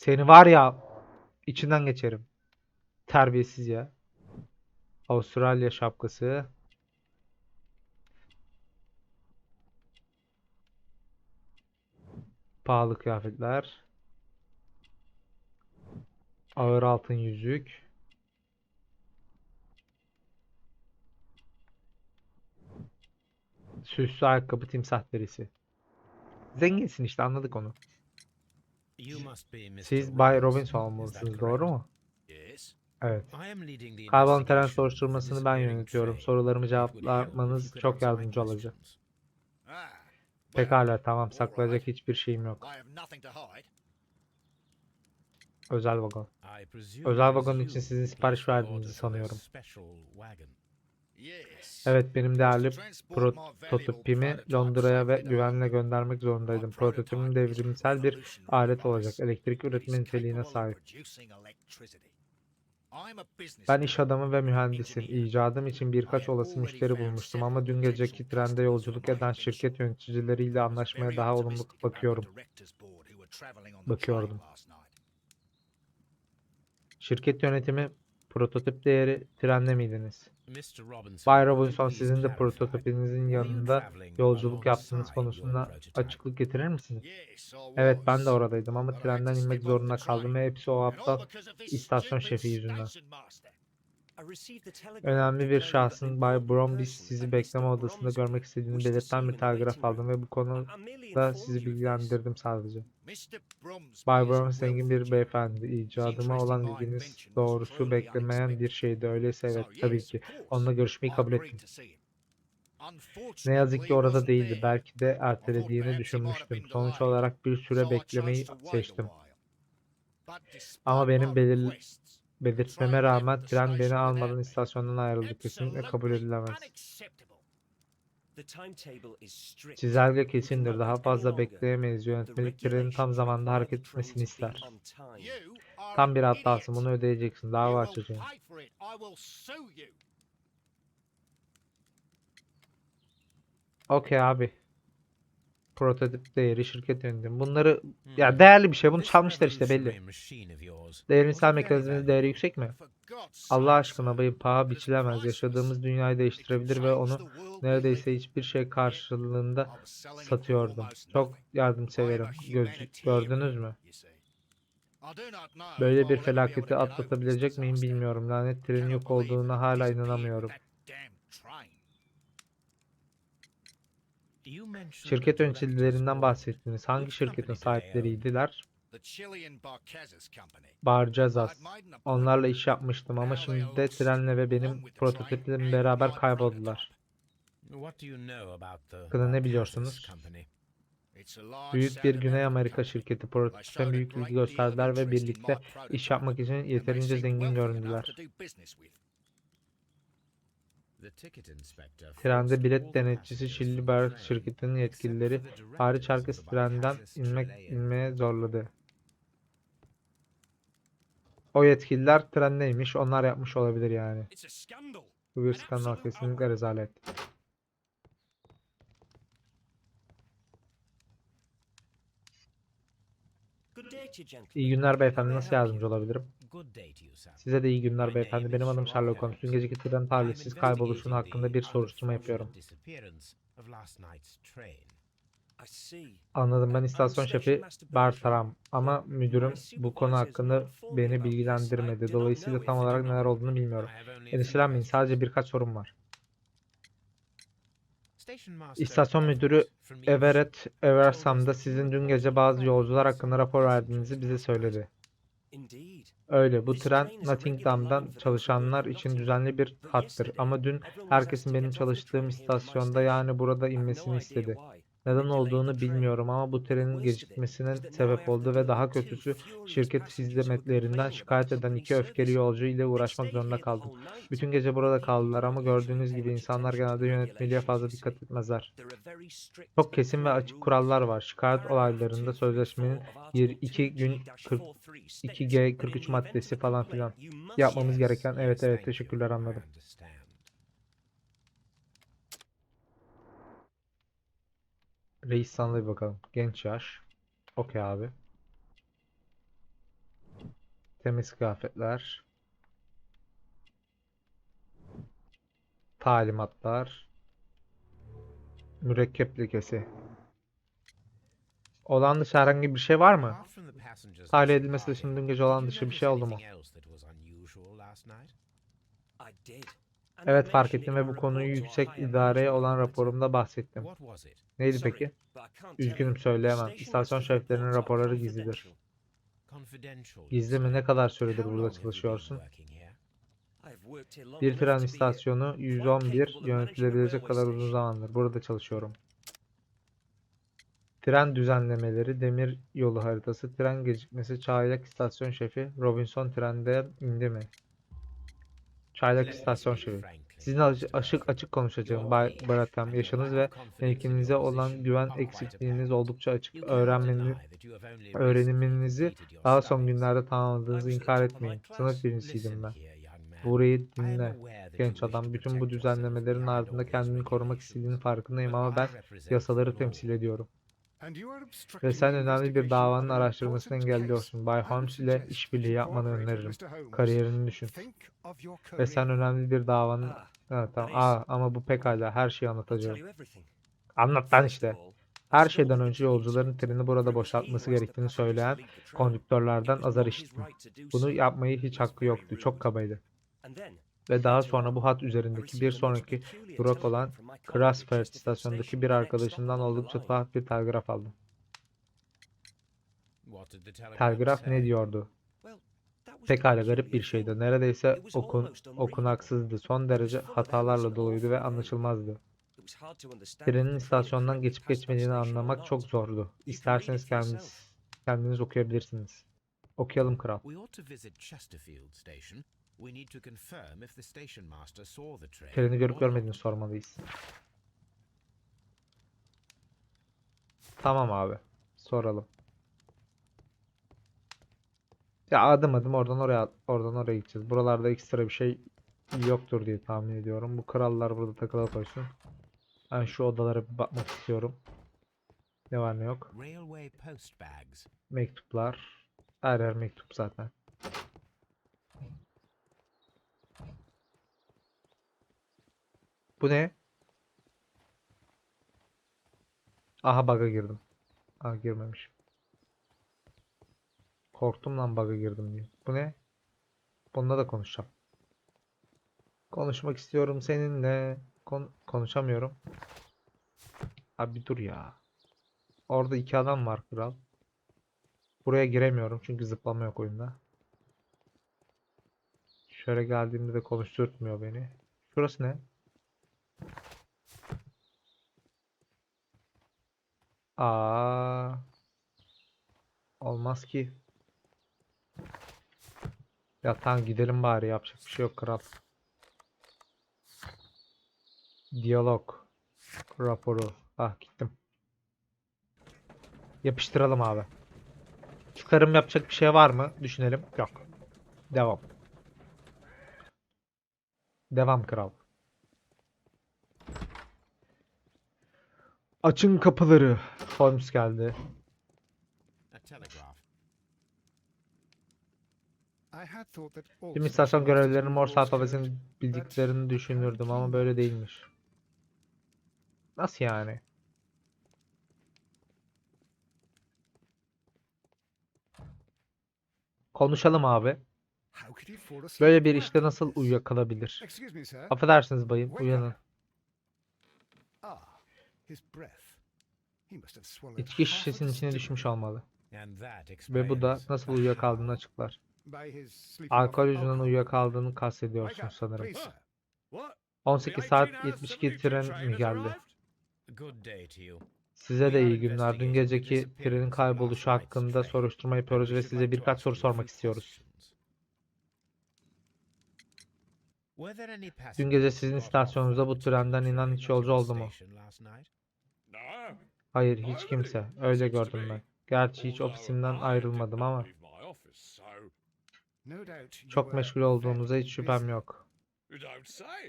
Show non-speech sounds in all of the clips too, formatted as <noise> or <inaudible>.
Seni var ya içinden geçerim. Terbiyesiz ya. Avustralya şapkası. Pahalı kıyafetler. Ağır altın yüzük. Süslü ayakkabı timsah derisi. Zenginsin işte anladık onu. Siz Bay Robinson olmalısınız doğru mu? Evet. Kaybolan tren soruşturmasını ben yönetiyorum. Sorularımı cevaplamanız çok yardımcı olacak. Pekala tamam saklayacak hiçbir şeyim yok. Özel vagon. Özel vagon için sizin sipariş verdiğinizi sanıyorum. Evet benim değerli prototipimi Londra'ya ve güvenle göndermek zorundaydım. Prototipim devrimsel bir alet olacak. Elektrik üretme niteliğine sahip. Ben iş adamı ve mühendisim. İcadım için birkaç olası müşteri bulmuştum ama dün geceki trende yolculuk eden şirket yöneticileriyle anlaşmaya daha olumlu bakıyorum. Bakıyordum. Şirket yönetimi prototip değeri trende miydiniz? Bay Robinson sizin de prototipinizin yanında yolculuk yaptığınız konusunda açıklık getirir misiniz? Evet ben de oradaydım ama trenden inmek zorunda kaldım ve hepsi o aptal istasyon şefi yüzünden. Önemli bir şahsın Bay Bromby sizi bekleme odasında görmek istediğini belirten bir telgraf aldım ve bu konuda sizi bilgilendirdim sadece. Bay Brown zengin bir beyefendi. İcadıma olan ilginiz doğrusu beklemeyen bir şeydi. Öyleyse evet tabii ki. Onunla görüşmeyi kabul ettim. Ne yazık ki orada değildi. Belki de ertelediğini düşünmüştüm. Sonuç olarak bir süre beklemeyi seçtim. Ama benim belir belirtmeme rağmen tren beni almadan istasyondan ayrıldı. Kesinlikle kabul edilemez. Çizelge kesindir. Daha fazla bekleyemeyiz. Yönetmelik trenin tam zamanda hareket etmesini ister. Tam bir hatasın. Bunu ödeyeceksin. Dava açacağım. Okey abi. Prototip değeri şirket yönetimi. Bunları ya değerli bir şey. Bunu çalmışlar işte belli. Devrimsel mekanizmanın değeri yüksek mi? Allah aşkına bayım paha biçilemez. Yaşadığımız dünyayı değiştirebilir ve onu neredeyse hiçbir şey karşılığında satıyordum. Çok yardımseverim. Göz, gördünüz mü? Böyle bir felaketi atlatabilecek miyim bilmiyorum. Lanet trenin yok olduğuna hala inanamıyorum. Şirket yöneticilerinden bahsettiniz. Hangi şirketin sahipleriydiler? Barcazas. Onlarla iş yapmıştım ama şimdi de trenle ve benim prototiplerim beraber kayboldular. Hakkında ne biliyorsunuz? Büyük bir Güney Amerika şirketi prototipe büyük ilgi gösterdiler ve birlikte iş yapmak için yeterince zengin göründüler. Trende bilet denetçisi Schilberg şirketinin yetkilileri hariç herkes trenden inmek inmeye zorladı. O yetkililer trendeymiş. Onlar yapmış olabilir yani. Bu bir skandal kesinlikle rezalet. İyi günler beyefendi. Nasıl yardımcı olabilirim? Size de iyi günler beyefendi. Benim adım Sherlock Holmes. Dün geceki tren talihsiz kayboluşun hakkında bir soruşturma yapıyorum. Anladım. Ben istasyon şefi Bertram ama müdürüm bu konu hakkında beni bilgilendirmedi. Dolayısıyla tam olarak neler olduğunu bilmiyorum. Endişelenmeyin. Sadece birkaç sorum var. İstasyon müdürü Everett Eversam'da sizin dün gece bazı yolcular hakkında rapor verdiğinizi bize söyledi. Öyle. Bu tren Nottingham'dan çalışanlar için düzenli bir hattır. Ama dün herkesin benim çalıştığım istasyonda yani burada inmesini istedi. Neden olduğunu bilmiyorum ama bu trenin gecikmesine sebep oldu ve daha kötüsü şirket hizmetlerinden şikayet eden iki öfkeli yolcu ile uğraşmak zorunda kaldım. Bütün gece burada kaldılar ama gördüğünüz gibi insanlar genelde yönetmeliğe fazla dikkat etmezler. Çok kesin ve açık kurallar var. Şikayet olaylarında sözleşmenin 2 gün 42G 43 maddesi falan filan. Yapmamız gereken evet evet teşekkürler anladım. Reis bir bakalım. Genç yaş. Okey abi. Temiz kıyafetler. Talimatlar. Mürekkep lekesi. Olan dışı herhangi bir şey var mı? Tahliye edilmesi dışında dün gece olan dışı bir şey oldu mu? Evet fark ettim ve bu konuyu yüksek idareye olan raporumda bahsettim. Neydi peki? Üzgünüm söyleyemem. İstasyon şeflerinin raporları gizlidir. Gizli mi? Ne kadar süredir burada çalışıyorsun? Bir tren istasyonu 111 yönetilebilecek kadar uzun zamandır. Burada çalışıyorum. Tren düzenlemeleri, demir yolu haritası, tren gecikmesi, çaylak istasyon şefi, Robinson trenden indi mi? Çaylak istasyon şefi. Sizinle açık açık, konuşacağım Bay Baratem. Yaşınız ve mevkinize olan güven eksikliğiniz oldukça açık. Öğrenmeni, öğreniminizi daha son günlerde tamamladığınızı inkar etmeyin. Sınıf birincisiydim ben. Burayı dinle. Genç adam bütün bu düzenlemelerin ardında kendini korumak istediğinin farkındayım ama ben yasaları temsil ediyorum. Ve sen önemli bir davanın araştırmasını engelliyorsun. Bay Holmes ile işbirliği yapmanı öneririm. Kariyerini düşün. Ve sen önemli bir davanın... Ha, tamam. Aa, ama bu pekala her şeyi anlatacağım. Anlat lan işte. Her şeyden önce yolcuların treni burada boşaltması gerektiğini söyleyen kondüktörlerden azar işittim. Bunu yapmayı hiç hakkı yoktu. Çok kabaydı. Ve daha sonra bu hat üzerindeki bir sonraki durak olan Crasford istasyonundaki bir arkadaşımdan oldukça tuhaf bir telgraf aldım. Telgraf ne diyordu? Pekala garip bir şeydi. Neredeyse okun, okunaksızdı. Son derece hatalarla doluydu ve anlaşılmazdı. Trenin istasyondan geçip geçmediğini anlamak çok zordu. İsterseniz kendiniz, kendiniz okuyabilirsiniz. Okuyalım kral. We need to confirm if the station master saw the train. Treni görüp görmediğini sormalıyız. Tamam abi. Soralım. Ya adım adım oradan oraya oradan oraya gideceğiz. Buralarda ekstra bir şey yoktur diye tahmin ediyorum. Bu krallar burada takılı koysun. Ben şu odalara bir bakmak istiyorum. Ne var ne yok. Mektuplar. Her yer mektup zaten. Bu ne? Aha bug'a girdim. Aa girmemişim. Korktum lan bug'a girdim diye. Bu ne? Bununla da konuşacağım. Konuşmak istiyorum seninle. Kon- konuşamıyorum. Abi dur ya. Orada iki adam var kral. Buraya giremiyorum çünkü zıplama yok oyunda. Şöyle geldiğimde de konuşturtmuyor beni. Şurası ne? Aa. Olmaz ki. Ya tamam gidelim bari yapacak bir şey yok kral. Diyalog. Raporu. Ah gittim. Yapıştıralım abi. Çıkarım yapacak bir şey var mı? Düşünelim. Yok. Devam. Devam kral. Açın kapıları. Holmes geldi. Tüm istasyon görevlilerinin Morse alfabesini bildiklerini düşünürdüm ama böyle değilmiş. Nasıl yani? Konuşalım abi. Böyle bir işte nasıl uyuyakalabilir? Affedersiniz bayım, uyanın. İçki şişesinin içine düşmüş olmalı. Ve bu da nasıl <laughs> uyuyakaldığını açıklar. Alkol yüzünden uyuyakaldığını kastediyorsun sanırım. 18 saat 72 tren mi geldi? Size de iyi günler. Dün geceki trenin kayboluşu hakkında soruşturma yapıyoruz ve size birkaç soru sormak istiyoruz. Dün gece sizin istasyonunuza bu trenden inen hiç yolcu oldu mu? Hayır hiç kimse. Öyle gördüm ben. Gerçi hiç ofisimden ayrılmadım ama. Çok meşgul olduğumuza hiç şüphem yok.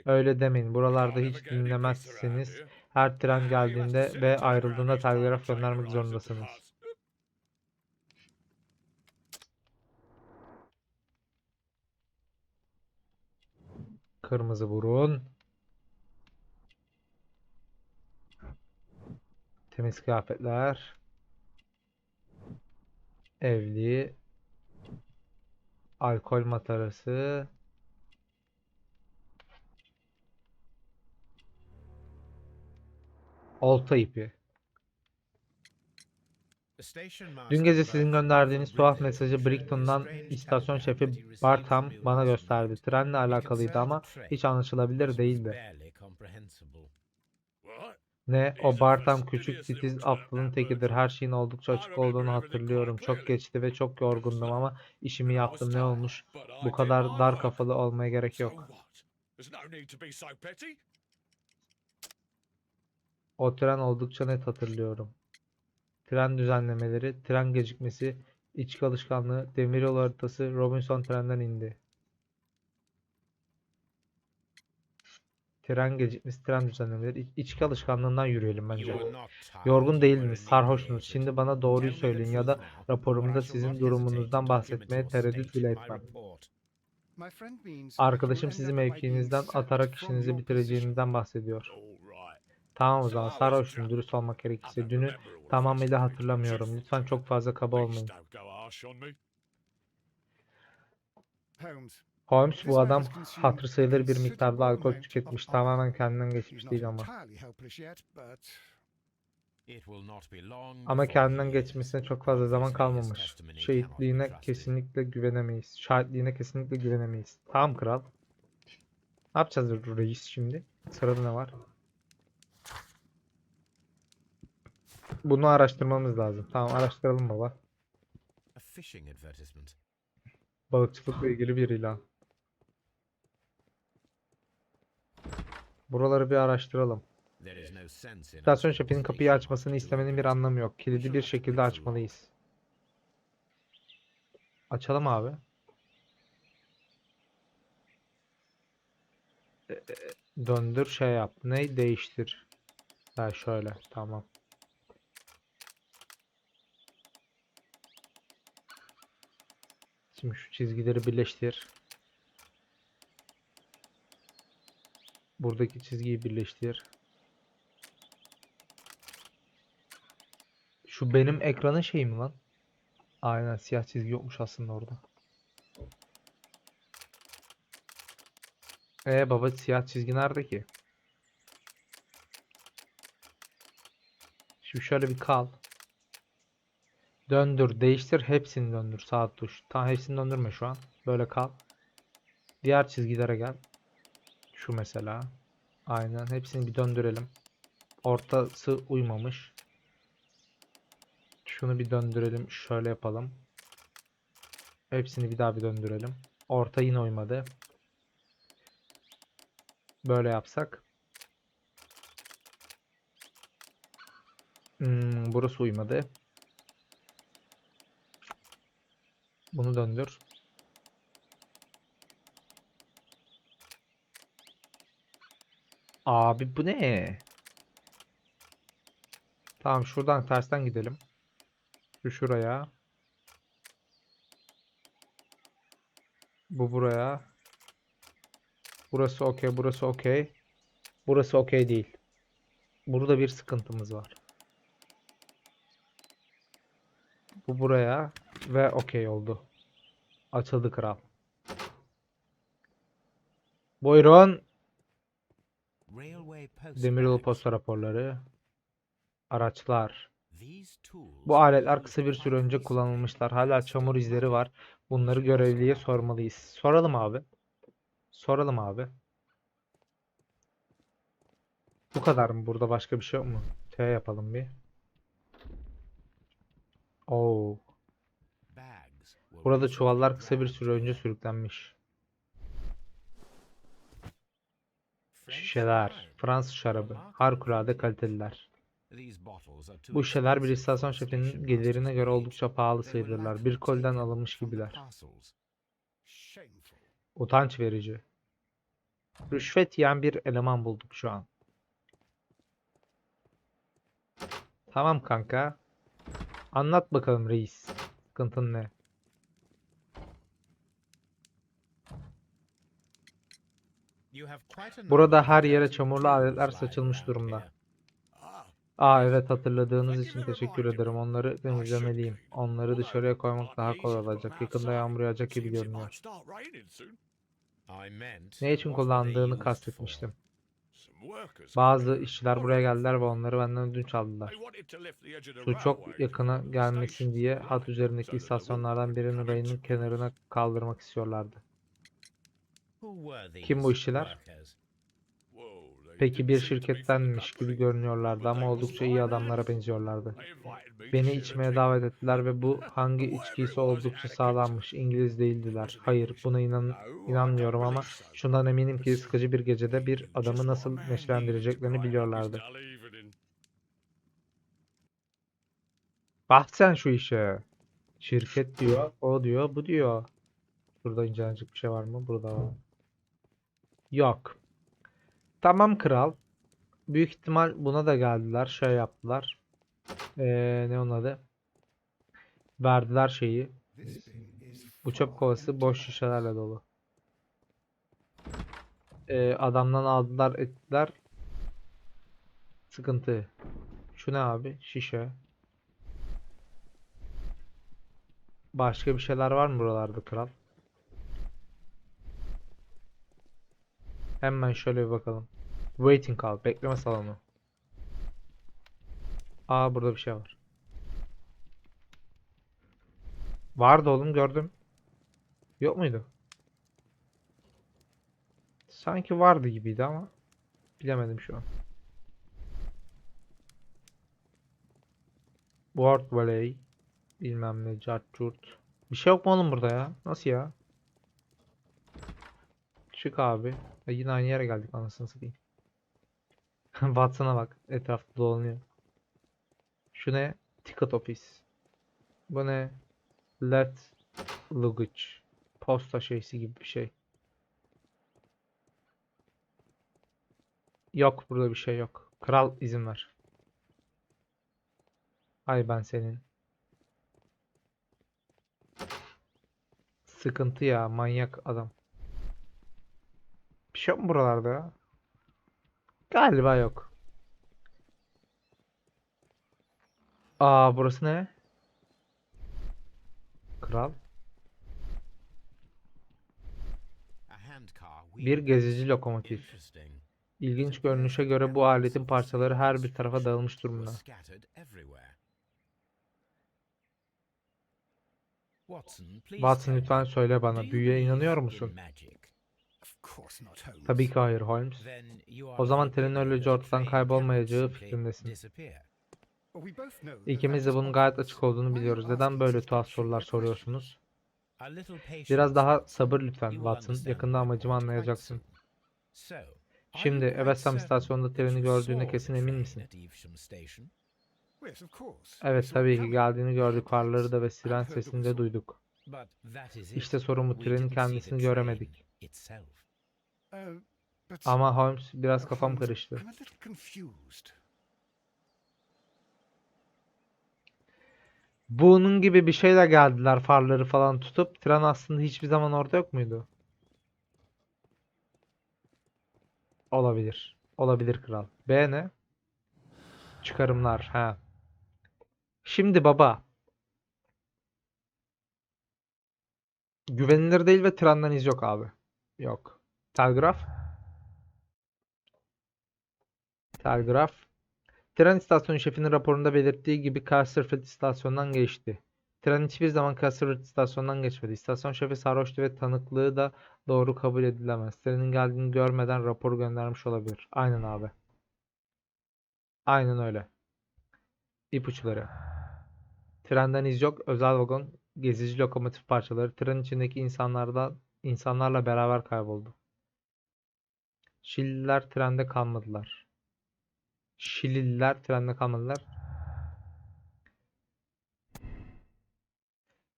Öyle demeyin. Buralarda hiç dinlemezsiniz. Her tren geldiğinde ve ayrıldığında telgraf göndermek zorundasınız. Kırmızı burun. Temiz kıyafetler. Evli. Alkol matarası. Olta ipi. Dün gece sizin gönderdiğiniz tuhaf mesajı Brighton'dan istasyon şefi Bartham bana gösterdi. Trenle alakalıydı ama hiç anlaşılabilir değildi. Ne? O Bartham küçük titiz aptalın tekidir. Her şeyin oldukça açık olduğunu hatırlıyorum. Çok geçti ve çok yorgundum ama işimi yaptım. Ne olmuş? Bu kadar dar kafalı olmaya gerek yok. O tren oldukça net hatırlıyorum. Tren düzenlemeleri, tren gecikmesi, içki alışkanlığı, demiryolu haritası, Robinson trenden indi. Tren gecikmesi, tren düzenlemeleri, iç- içki alışkanlığından yürüyelim bence. Yorgun değildiniz, sarhoşsunuz. Şimdi bana doğruyu söyleyin ya da raporumda sizin durumunuzdan bahsetmeye tereddüt bile etmem. Arkadaşım sizi mevkiinizden atarak işinizi bitireceğinizden bahsediyor. Tamam o zaman sarhoşum dürüst olmak gerekirse dünü tamamıyla hatırlamıyorum. Lütfen çok fazla kaba olmayın. Holmes bu adam hatır sayılır bir miktarda alkol tüketmiş. Tamamen kendinden geçmiş değil ama. Ama kendinden geçmesine çok fazla zaman kalmamış. Şehitliğine kesinlikle güvenemeyiz. Şahitliğine kesinlikle güvenemeyiz. Tamam kral. Ne yapacağız reis şimdi? Sırada ne var? Bunu araştırmamız lazım. Tamam araştıralım baba. Balıkçılıkla ilgili bir ilan. Buraları bir araştıralım. İstasyon şefinin kapıyı açmasını istemenin bir anlamı yok. Kilidi bir şekilde açmalıyız. Açalım abi. E, e, Döndür şey yap. Ne değiştir. Ha şöyle tamam. Şimdi şu çizgileri birleştir. Buradaki çizgiyi birleştir. Şu benim ekranın şeyi mi lan? Aynen siyah çizgi yokmuş aslında orada. Ee baba siyah çizgi nerede ki? Şimdi şöyle bir kal. Döndür, değiştir, hepsini döndür sağ tuş. Tamam hepsini döndürme şu an. Böyle kal. Diğer çizgilere gel. Şu mesela. Aynen hepsini bir döndürelim. Ortası uymamış. Şunu bir döndürelim. Şöyle yapalım. Hepsini bir daha bir döndürelim. Orta yine uymadı. Böyle yapsak. Hmm, burası uymadı. Bunu döndür. Abi bu ne? Tamam şuradan tersten gidelim. Şu şuraya. Bu buraya. Burası okey, burası okey. Burası okey değil. Burada bir sıkıntımız var. Bu buraya ve okey oldu. Açıldı kral. Buyurun. Demiryolu posta raporları. Araçlar. Bu aletler kısa bir süre önce kullanılmışlar. Hala çamur izleri var. Bunları görevliye sormalıyız. Soralım abi. Soralım abi. Bu kadar mı? Burada başka bir şey yok mu? T yapalım bir. Oo. Burada çuvallar kısa bir süre önce sürüklenmiş. Şişeler. Fransız şarabı. Harikulade kaliteliler. Bu şişeler bir istasyon şefinin gelirine göre oldukça pahalı sayılırlar. Bir kolden alınmış gibiler. Utanç verici. Rüşvet yiyen bir eleman bulduk şu an. Tamam kanka. Anlat bakalım reis. Sıkıntın ne? Burada her yere çamurlu aletler saçılmış durumda. Aa evet hatırladığınız için teşekkür ederim. Onları temizlemeliyim. Onları dışarıya koymak daha kolay olacak. Yakında yağmur yağacak gibi görünüyor. Ne için kullandığını kastetmiştim. Bazı işçiler buraya geldiler ve onları benden ödünç aldılar. Su çok yakına gelmesin diye hat üzerindeki istasyonlardan birinin rayının kenarına kaldırmak istiyorlardı. Kim bu işçiler? Peki bir şirkettenmiş gibi görünüyorlardı ama oldukça iyi adamlara benziyorlardı. Beni içmeye davet ettiler ve bu <laughs> hangi içkiyse oldukça sağlammış. İngiliz değildiler. Hayır, buna inan inanmıyorum ama şundan eminim ki sıkıcı bir gecede bir adamı nasıl neşelendireceklerini biliyorlardı. Bak sen şu işe. Şirket diyor, o diyor, bu diyor. Burada incelenecek bir şey var mı? Burada var. Yok. Tamam kral. Büyük ihtimal buna da geldiler. Şey yaptılar. Ee, ne onun adı? Verdiler şeyi. Bu çöp kovası boş şişelerle dolu. Ee, adamdan aldılar ettiler. Sıkıntı. Şu ne abi? Şişe. Başka bir şeyler var mı buralarda kral? Hemen şöyle bir bakalım. Waiting hall. Bekleme salonu. Aa burada bir şey var. Vardı oğlum gördüm. Yok muydu? Sanki vardı gibiydi ama bilemedim şu an. Ward Valley bilmem ne cart curt. Bir şey yok mu oğlum burada ya? Nasıl ya? Çık abi. E yine aynı yere geldik anasını satayım. <laughs> Watson'a bak. Etrafta dolanıyor. Şu ne? Ticket office. Bu ne? Let luggage. Posta şeysi gibi bir şey. Yok burada bir şey yok. Kral izin ver. Ay ben senin. Sıkıntı ya manyak adam. Bir şey yok mu buralarda ya? Galiba yok. Aa burası ne? Kral. Bir gezici lokomotif. İlginç görünüşe göre bu aletin parçaları her bir tarafa dağılmış durumda. Watson lütfen söyle bana büyüye inanıyor musun? Tabii ki hayır Holmes. O zaman trenin öylece ortadan kaybolmayacağı fikrindesin. İkimiz de bunun gayet açık olduğunu biliyoruz. Neden böyle tuhaf sorular soruyorsunuz? Biraz daha sabır lütfen Watson. Yakında amacımı anlayacaksın. Şimdi Evesham istasyonunda treni gördüğüne kesin emin misin? Evet tabii ki geldiğini gördük. Farları da ve siren sesini de duyduk. İşte sorun bu trenin kendisini göremedik. Ama Holmes biraz kafam karıştı. Bunun gibi bir şeyle geldiler farları falan tutup. Tren aslında hiçbir zaman orada yok muydu? Olabilir. Olabilir kral. B ne? Çıkarımlar. Ha. Şimdi baba. Güvenilir değil ve trenden iz yok abi. Yok. Telgraf. Telgraf. Tren istasyonu şefinin raporunda belirttiği gibi Castleford istasyondan geçti. Tren hiçbir zaman Castleford istasyondan geçmedi. İstasyon şefi sarhoştu ve tanıklığı da doğru kabul edilemez. Trenin geldiğini görmeden raporu göndermiş olabilir. Aynen abi. Aynen öyle. İpuçları. Trenden iz yok. Özel vagon, gezici lokomotif parçaları tren içindeki insanlardan insanlarla beraber kayboldu. Şililer trende kalmadılar. Şilililer trende kalmadılar.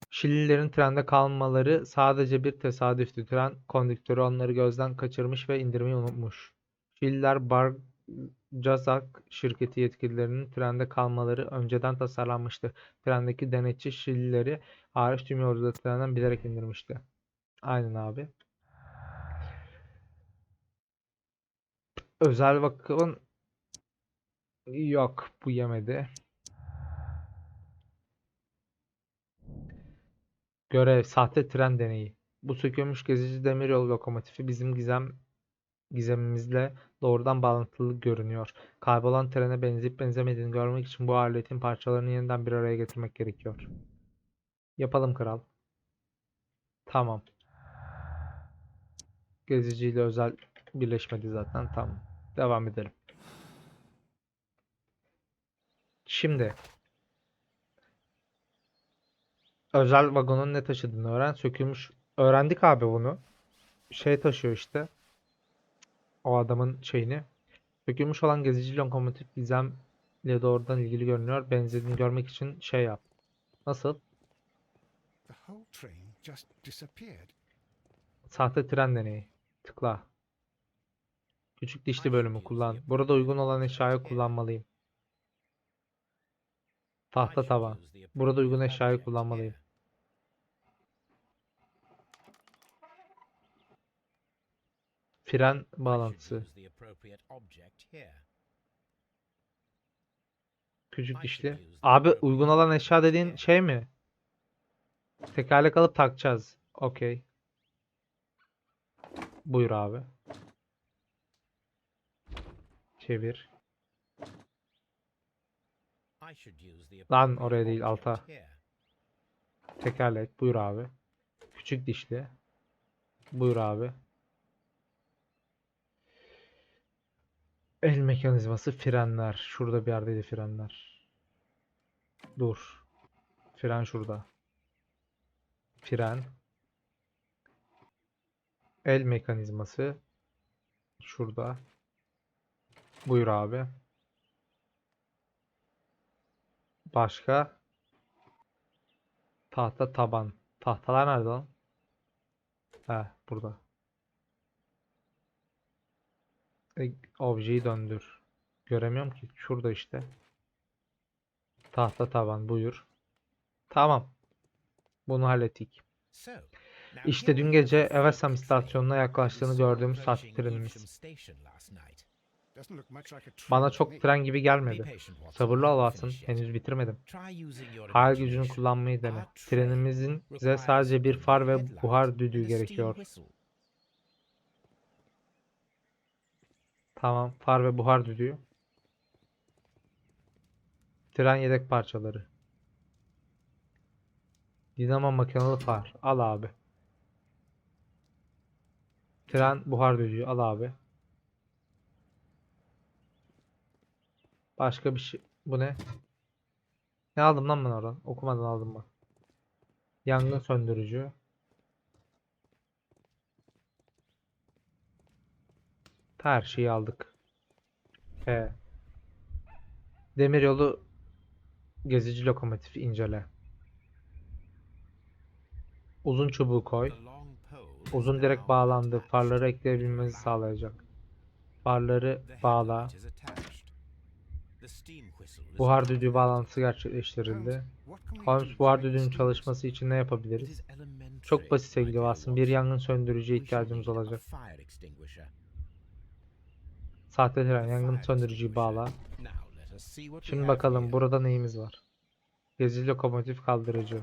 Şilililerin trende kalmaları sadece bir tesadüftü. Tren kondüktörü onları gözden kaçırmış ve indirmeyi unutmuş. Şililer Barcazak şirketi yetkililerinin trende kalmaları önceden tasarlanmıştı. Trendeki denetçi Şilileri hariç tüm yolcuları trenden bilerek indirmişti. Aynen abi. Özel vagon yok bu yemedi. Görev sahte tren deneyi. Bu sökülmüş gezici demiryolu lokomotifi bizim gizem gizemimizle doğrudan bağlantılı görünüyor. Kaybolan trene benzeyip benzemediğini görmek için bu aletin parçalarını yeniden bir araya getirmek gerekiyor. Yapalım kral. Tamam. Geziciyle özel birleşmedi zaten. Tamam. Devam edelim. Şimdi özel vagonun ne taşıdığını öğren. Sökülmüş. Öğrendik abi bunu. Şey taşıyor işte. O adamın şeyini. Sökülmüş olan gezici lokomotif gizemle doğrudan ilgili görünüyor. Benzediğini görmek için şey yap. Nasıl? Sahte tren deneyi. Tıkla. Küçük dişli bölümü kullan. Burada uygun olan eşyayı kullanmalıyım. Tahta taban. Burada uygun eşyayı kullanmalıyım. Fren bağlantısı. Küçük dişli. Abi uygun olan eşya dediğin şey mi? Tekerlek alıp takacağız. Okey. Buyur abi. Çevir. Lan oraya değil alta. Tekerlek. Buyur abi. Küçük dişli. Buyur abi. El mekanizması frenler. Şurada bir yerdeydi frenler. Dur. Fren şurada. Fren. El mekanizması. Şurada. Buyur abi. Başka. Tahta taban. Tahtalar nerede lan? He burada. E, objeyi döndür. Göremiyorum ki. Şurada işte. Tahta taban buyur. Tamam. Bunu hallettik. İşte dün gece Eversam istasyonuna yaklaştığını gördüğümüz saat trenimiz. Bana çok tren gibi gelmedi. Sabırlı ol Watson. Henüz bitirmedim. Hayal gücünü kullanmayı dene. Trenimizin bize sadece bir far ve buhar düdüğü gerekiyor. Tamam. Far ve buhar düdüğü. Tren yedek parçaları. Dinamo makinalı far. Al abi. Tren buhar düdüğü. Al abi. Başka bir şey. Bu ne? Ne aldım lan ben oradan? Okumadan aldım bak. Yangın söndürücü. Her şeyi aldık. He. Demiryolu gezici lokomotifi incele. Uzun çubuğu koy. Uzun direk bağlandı. Farları ekleyebilmenizi sağlayacak. Farları bağla. Buhar düdüğü bağlantısı gerçekleştirildi. Holmes buhar düdüğünün çalışması için ne yapabiliriz? Çok basit sevgili Watson. Bir yangın söndürücüye ihtiyacımız olacak. Sahte tren yangın söndürücüyü bağla. Şimdi bakalım burada neyimiz var? Gezi lokomotif kaldırıcı.